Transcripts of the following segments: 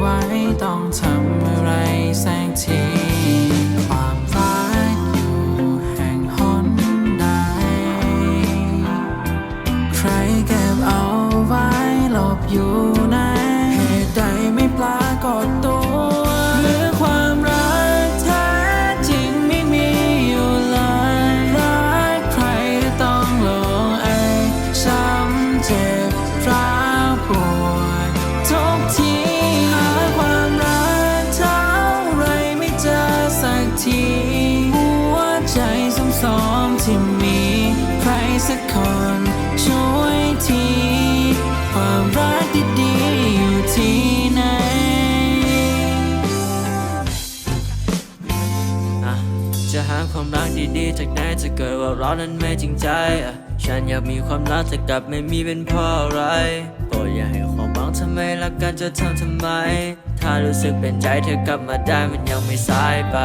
ไหวต้องทำอะไรแสงที สักคนช่วยทีความรักดีๆอยู่ที่ไหนะจะหาความรักดีๆจากไหนจะเกิดว่าเรานั้นไม่จริงใจ ฉันอยากมีความรักแต่กลับไม่มีเป็นเพราะอะไรโปรดอย่าให้ความหวังทำไมรักกันจะทำทำไม ถ้ารู้สึกเป็นใจเธอกลับมาได้มันยังไม่สายไป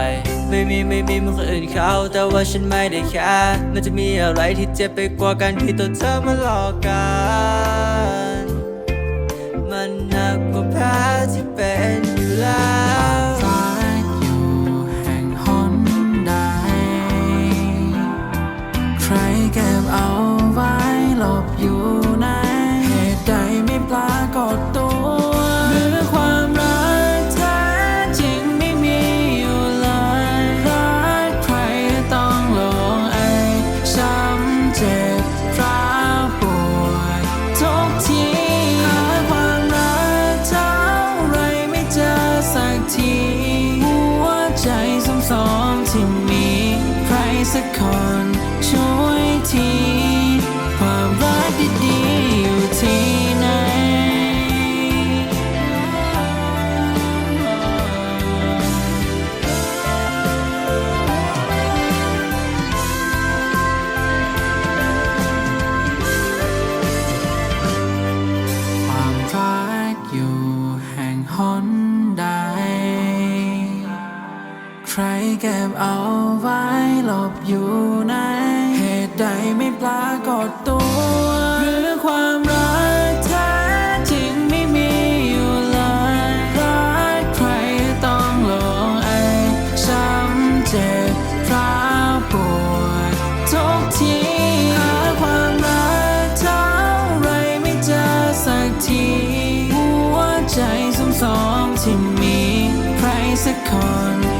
ไม่มีไม่มีมือนคนอื่นเขาแต่ว่าฉันไม่ได้แค่มันจะมีอะไรที่เจ็บไปกว่าการที่ตัวเธอมาหลอกกัน มันหนักกว่าแพ้ที่เป็นอยู่แล้วรักอยู่แห่งหนใดใครเก็บเอาไว้หลบอยู่ใน ทีหัวใจสมสมที่มีใครสักคนช่วยทีความรักดีๆอยู่ที่ไหนความรักอยู่แห่งหนใดใครเก็บเอาไว้หลบอยู่ในเหตุใดไม่ปรากฏตัว หรือความรักแท้จริงไม่มีอยู่เลยรักใครต้องลงเอยช้ำเจ็บร้าวปวดทุกทีหาความรักเท่าไรไม่เจอสักทีหัวใจสมสมที่มีใครสักคน